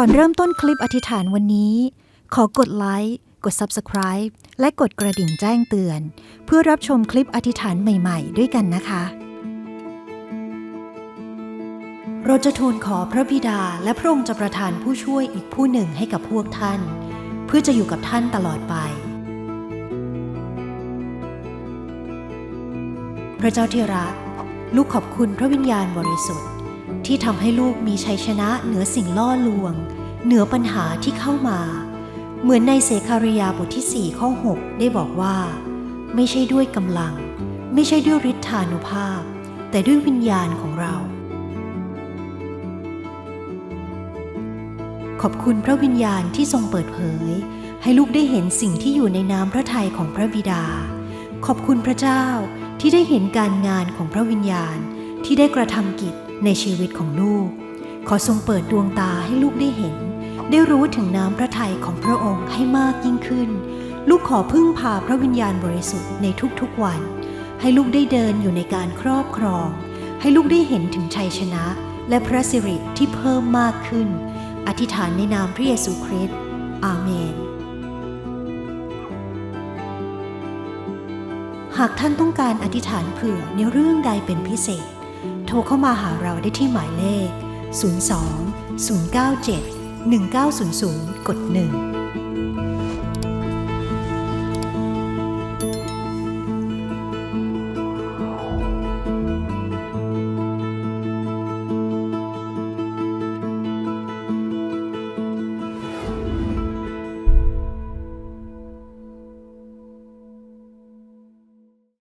ก่อนเริ่มต้นคลิปอธิษฐานวันนี้ ขอกดไลค์กด Subscribe และกดกระดิ่งแจ้งเตือน เพื่อรับชมคลิปอธิษฐานใหม่ๆ ด้วยกันนะคะ เราจะทูลขอพระบิดาและพระองค์จะประทานผู้ช่วยอีกผู้หนึ่งให้กับพวกท่าน เพื่อจะอยู่กับท่านตลอดไป พระเจ้าที่รัก ลูกขอบคุณพระวิญญาณบริสุทธิ์ ที่ทำให้ลูกมีชัยชนะเหนือสิ่งล่อลวง เหนือปัญหาที่เข้ามา เหมือนในเสคาริยาบทที่ 4 ข้อ 6 ได้บอกว่า ไม่ใช่ด้วยกำลัง ไม่ใช่ด้วยฤทธานุภาพ แต่ด้วยวิญญาณของเรา ขอบคุณพระวิญญาณที่ทรงเปิดเผย ให้ลูกได้เห็นสิ่งที่อยู่ในน้ำพระทัยของพระบิดา ขอบคุณพระเจ้าที่ได้เห็นการงานของพระวิญญาณ ที่ได้กระทำกิจในชีวิตของลูก ขอทรงเปิดดวงตาให้ลูกได้เห็น ได้รู้ถึงน้ำพระทัยของพระองค์ให้มากยิ่งขึ้น ลูกขอพึ่งพาพระวิญญาณบริสุทธิ์ในทุกๆวัน ให้ลูกได้เดินอยู่ในการครอบครอง ให้ลูกได้เห็นถึงชัยชนะ และพระสิริที่เพิ่มมากขึ้น อธิษฐานในนามพระเยซูคริสต์อาเมน หากท่านต้องการอธิษฐานเผื่อในเรื่องใดเป็นพิเศษ โทรเข้ามาหาเราได้ที่หมายเลข 02 097 1900 กด 1